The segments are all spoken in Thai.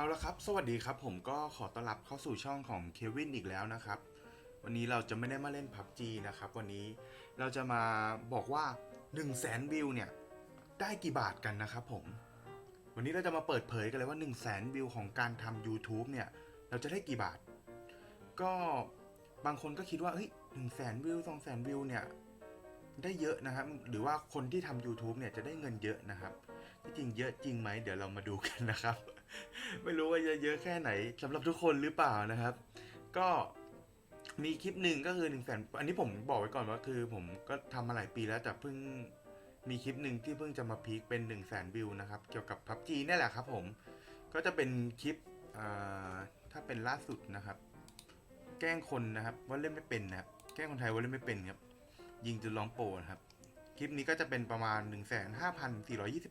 เอาละครับ สวัสดีครับ ผมก็ขอต้อนรับเข้าสู่ช่องของเควินอีกแล้วนะครับ วันนี้เราจะไม่ได้มาเล่น PUBG นะครับ วันนี้เราจะมาบอกว่า 1 0 0 0 0แสนวิวเนี่ย ได้กี่บาทกันนะครับผม วันนี้เราจะมาเปิดเผยกันเลยว่า 1 0 0 0 0แสนวิวของการทำ YouTube เนี่ย เราจะได้กี่บาท ก็บางคนก็คิดว่าเฮ้ยหนึ่งแสนวิวสองแสนวิวเนี่ย ได้เยอะนะครับ หรือว่าคนที่ทำ YouTube เนี่ยจะได้เงินเยอะนะครับ ที่จริงเยอะจริงไหมเดี๋ยวเรามาดูกันนะครับ ไม่รู้ว่าจะเยอะแค่ไหนสำหรับทุกคนหรือเปล่านะครับ ก็มีคลิปหนึ่งก็คือหนึ่งแสนอันนี้ผมบอกไว้ก่อนว่าคือ ผมก็ทำมาหลายปีแล้วแต่เพิ่งมีคลิปหนึ่งที่เพิ่งจะมาพีคเป็น1นึ่งแสนวิวนะครับ เกี่ยวกับ PUBG นี่แหละครับ ผม ก็จะเป็นคลิปถ้าเป็นล่าสุดนะครับ แกล้งคนนะครับว่าเล่นไม่เป็นนะครับแกล้งคนไทยว่าเล่นไม่เป็นครับ ยิงจนร้องโปนะครับ คลิปนี้ก็จะเป็นประมาณ 1 5 4 2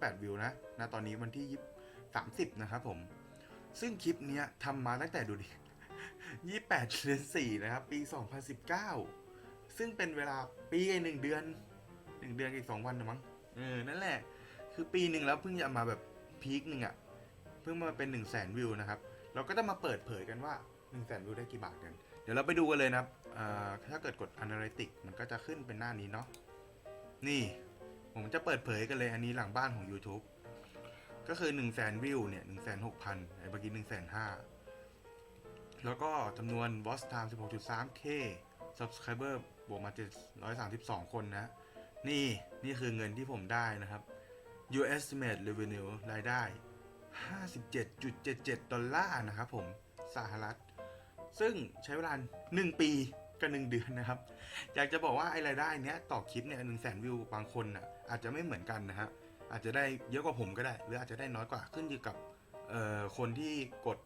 8 วิวนะนะตอนนี้วันที่30นะครับผม ซึ่งคลิปนี้ทำมาตั้งแต่ดูดิ28เดือน4นะครับ ปี 2019 ซึ่งเป็นเวลาปีหนึ่งเดือน1เดือนอีก2วันนะมั้งเออนั่นแหละ คือปีหนึ่งแล้วเพิ่งจะมาแบบพีคหนึ่งอะ่ะ เพิ่งมาเป็น1 0 0 0 0แสนวิวนะครับ เราก็จะมาเปิดเผยกันว่า1 0 0 0 0แสนวิวได้กี่บาทกัน เดี๋ยวเราไปดูกันเลยนะครับถ้าเกิดกด Analytics มันก็จะขึ้นเป็นหน้านี้เนาะ นี่ผมจะเปิดเผยกันเลยอันนี้หลังบ้านของ YouTube ก็คือ1 0 0 0 0แสนวิวเนี่ย1 6 0 0 0ไอ้เมื่อกี้1 5 0 0 0แล้วก็จำนวน watch time 16.3k subscriber บวกมา 732 คนนะ นี่นี่คือเงินที่ผมได้นะครับ U estimate revenue รายได้ 57.77 ดอลลาร์นะครับผมสหรัฐ ซึ่งใช้เวลา 1 ปี กับ1เดือนนะครับ อยากจะบอกว่าไอ้รายได้เนี้ยต่อคลิปเนี่ยหนึ่งแสนวิวบางคนอะอาจจะไม่เหมือนกันนะฮะอาจจะได้เยอะกว่าผมก็ได้ หรืออาจจะได้น้อยกว่าขึ้นอยู่กับคนที่กด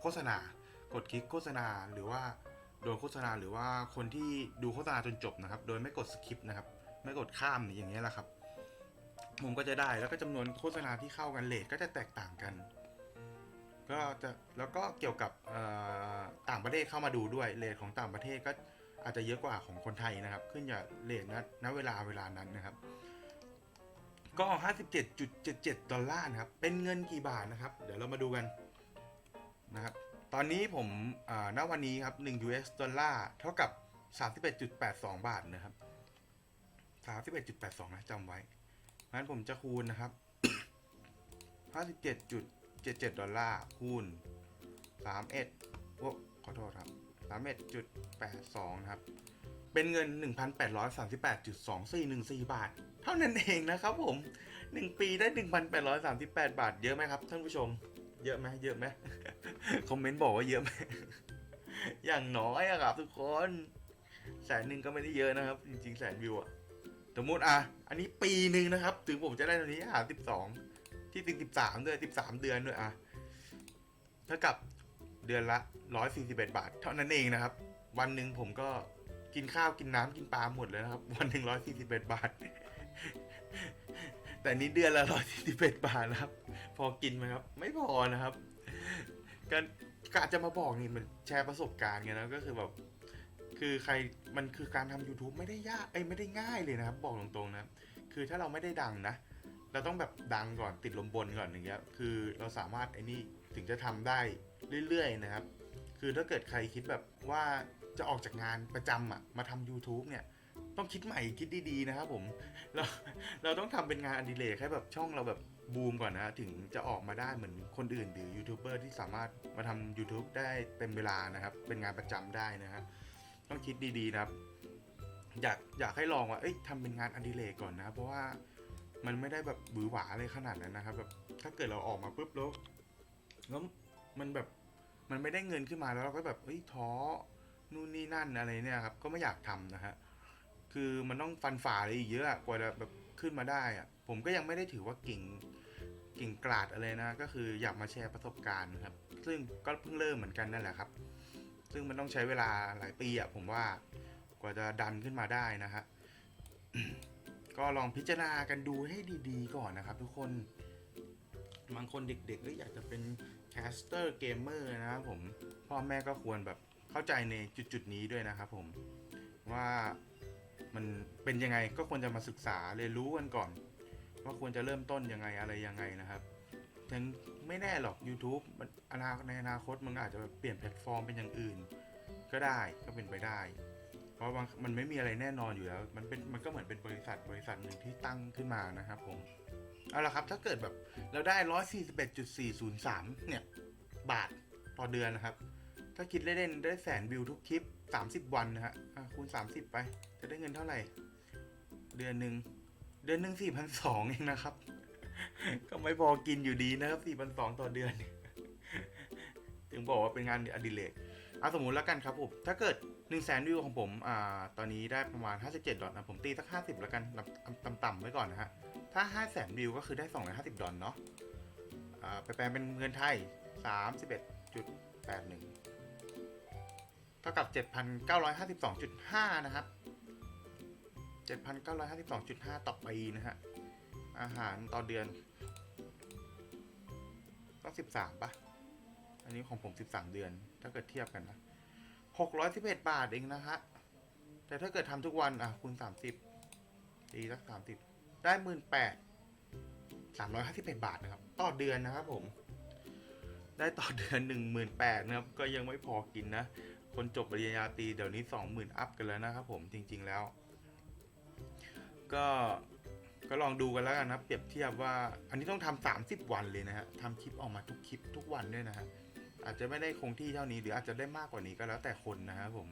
โฆษณา กดคลิกโฆษณาหรือว่าโดนโฆษณาหรือว่าคนที่ดูโฆษณาจนจบนะครับ โดยไม่กดสคิปนะครับ ไม่กดข้ามอย่างเงี้ยแหละครับผมก็จะได้แล้วก็จำนวนโฆษณาที่เข้ากันเลทก็จะแตกต่างกัน ก็จะแล้วก็เกี่ยวกับต่างประเทศเข้ามาดูด้วยเลทของต่างประเทศก็อาจจะเยอะกว่าของคนไทยนะครับ ขึ้นอยู่กับเลทณณเวลาเวลานั้นนะครับ ก็ 57.77 ดอลลาร์นะครับ เป็นเงินกี่บาทนะครับ เดี๋ยวเรามาดูกันนะครับ ตอนนี้ผมณวันนี้ครับ 1 US ดอลลาร์เท่ากับ 31.82 บาทนะครับ 31.82 นะจำไว้งั้นผมจะคูณนะครับ 57.77 ดอลลาร์คูณ31โอ้ขอโทษครับ31.82 นะครับ เป็นเงิน 1,838.2414 บาท เท่านั้นเองนะครับผม 1 ปีได้ 1,838 บาท เยอะไหมครับท่านผู้ชม เยอะไหมเยอะไหมคอมเมนต์บอกว่าเยอะไหม อย่างน้อยอะครับทุกคน แสนหนึ่งก็ไม่ได้เยอะนะครับ จริงๆ แสนวิวอะสมมติอะ อันนี้ปีหนึ่งนะครับ ถึงผมจะได้ตอนนี้หาสิบสอง ที่ติงสิบสามด้วยสิบสามเดือนด้วยอะเท่ากับเดือนละร้อยสี่สิบเอ็ดบาท เท่านั้นเองนะครับ วันหนึ่งผมก็กินข้าวกินน้ำกินปลาหมดเลยนะครับ วันหนึ่งร้อยสี่สิบเอ็ดบาท แต่นี้เดือนละร้อยสี่สิบเอ็ดบาทนะครับ พอกินไหมครับ ไม่พอนะครับการกอาจจะมาบอกนี่มันแชร์ประสบการณ์ไงนะก็คือแบบคือใครมันคือการทำ YouTube ไม่ได้ยากเอ้ไม่ได้ง่ายเลยนะครับ บอกตรงๆนะ คือถ้าเราไม่ได้ดังนะ เราต้องแบบดังก่อนติดลมบนก่อนอย่างเงี้ยคือเราสามารถไอ้นี่ถึงจะทำได้เรื่อยๆนะครับ คือถ้าเกิดใครคิดแบบว่าจะออกจากงานประจำอะมาทำ YouTube เนี่ยต้องคิดใหม่คิดดีๆนะครับผมเราเราต้องทำเป็นงานอดิเรกให้แบบช่องเราแบบบูมก่อนนะ ถึงจะออกมาได้เหมือนคนอื่นหรือยูทูบเบอร์ที่สามารถมาทำ YouTube ได้เต็มเวลานะครับ เป็นงานประจำได้นะครับต้องคิดดีๆนะครับ อยากอยากให้ลองว่าเอ้ยทำเป็นงานอดิเรกก่อนนะ เพราะว่า มันไม่ได้แบบบือหวาอะไรขนาดนั้นนะครับ แบบถ้าเกิดเราออกมาปุ๊บแล้วแล้วมันแบบมันไม่ได้เงินขึ้นมาแล้วเราก็แบบเอ้ยท้อนู่นนี่นั่นอะไรเนี่ยครับ ก็ไม่อยากทำนะฮะคือมันต้องฟันฝ่าอะไรอีกเยอะกว่าจะแบบขึ้นมาได้อะผมก็ยังไม่ได้ถือว่าเก่งเก่งกราดอะไรนะ ก็คืออยากมาแชร์ประสบการณ์นะครับ ซึ่งก็เพิ่งเริ่มเหมือนกันนั่นแหละครับ ซึ่งมันต้องใช้เวลาหลายปีอะผมว่ากว่าจะดันขึ้นมาได้นะฮะ ก็ลองพิจารณากันดูให้ดีๆก่อนนะครับทุกคนบางคนเด็กๆก็อยากจะเป็นแคสเตอร์เกมเมอร์นะครับผมพ่อแม่ก็ควรแบบเข้าใจในจุดๆนี้ด้วยนะครับผมว่ามันเป็นยังไงก็ควรจะมาศึกษาเรียนรู้กันก่อน ว่าควรจะเริ่มต้นยังไงอะไรยังไงนะครับยังไม่แน่หรอก YouTube มันอนาในอนาคตมันอาจจะเปลี่ยนแพลตฟอร์มเป็นอย่างอื่น ก็ได้ก็เป็นไปได้ เพราะมันไม่มีอะไรแน่นอนอยู่แล้ว มันเป็นมันก็เหมือนเป็นบริษัทบริษัทหนึ่งที่ตั้งขึ้นมานะครับผม เอาละครับ ถ้าเกิดแบบเราได้141.403เนี่ย บาทต่อเดือนนะครับ ถ้าคิดเล่นๆได้แสนวิวทุกคลิป30วันนะฮะอะคูณ30ไป จะได้เงินเท่าไหร่ เดือนหนึ่งเดือนหนึ่ง4,200เองนะครับ ก็ไม่พอกินอยู่ดีนะครับ4,200ต่อเดือน ถึงบอกว่าเป็นงานอดิเรก อาสมมุติแล้วกันครับผม ถ้าเกิด 1 0 0 0 0แสนวิวของผม อ่า ตอนนี้ได้ประมาณ 57 ดอลนะ ผมตีสัก 50 แล้วกัน ต่ำๆไว้ก่อนนะฮะ ถ้า 5 0 0แสนวิวก็คือได้ 250 ดอลเนาะ อ่า ไปแปลเป็นเงินไทย 31.81 เท่ากับ 7,952.5 นะครับ 7,952.5 ต่อปีนะฮะ อาหารต่อเดือนก็13ปะ อันนี้ของผม13เดือน ถ้าเกิดเทียบกันนะ611บเอ็ดบาทเองนะฮะ แต่ถ้าเกิดทำทุกวันอะคูณ30ตีสัก30ได้18,000 351บาทนะครับ ต่อเดือนนะครับผม ได้ต่อเดือน18,000นะครับ ก็ยังไม่พอกินนะ คนจบปริญญาตรีเดี๋ยวนี้20,000อัพกันแล้วนะครับผมจริง ๆแล้ว ก็ก็ลองดูกันแล้วกันนะ เปรียบเทียบว่า อันนี้ต้องทำ30วันเลยนะฮะทำคลิปออกมาทุกคลิปทุกวันด้วยนะฮะ อาจจะไม่ได้คงที่เท่านี้ หรืออาจจะได้มากกว่านี้ก็แล้วแต่คนนะครับผม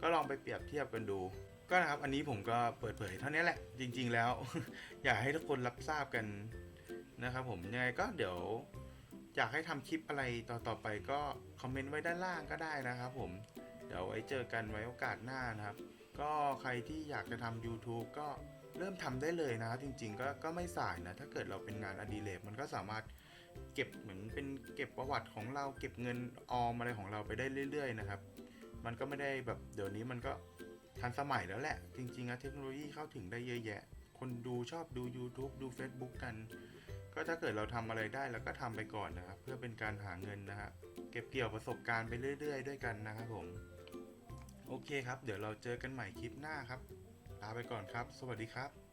ก็ลองไปเปรียบเทียบกันดู ก็นะครับอันนี้ผมก็เปิดเผยเท่านี้แหละ จริง ๆ แล้ว อยากให้ทุกคนรับทราบกันนะครับผมยังไงก็เดี๋ยวอยากให้ทำคลิปอะไรต่อๆไปก็คอมเมนต์ไว้ด้านล่างก็ได้นะครับผมเดี๋ยวไว้เจอกันไว้โอกาสหน้านะครับ ก็ใครที่อยากจะทำ YouTube ก็เริ่มทำได้เลยนะครับจริง ๆ ก็ก็ไม่สายนะ ถ้าเกิดเราเป็นงานอดิเรกมันก็สามารถ เก็บเหมือนเป็นเก็บประวัติของเราเก็บเงินออมอะไรของเราไปได้เรื่อย ๆ นะครับ มันก็ไม่ได้แบบเดี๋ยวนี้มันก็ทันสมัยแล้วแหละ จริงๆอะเทคโนโลยีเข้าถึงได้เยอะแยะ คนดูชอบดู YouTube ดู Facebook กัน ก็ถ้าเกิดเราทำอะไรได้เราก็ทำไปก่อนนะครับ เพื่อเป็นการหาเงินนะฮะเก็บเกี่ยวประสบการณ์ไปเรื่อย ๆ ด้วยกันนะครับผมโอเคครับ เดี๋ยวเราเจอกันใหม่คลิปหน้าครับลาไปก่อนครับ สวัสดีครับ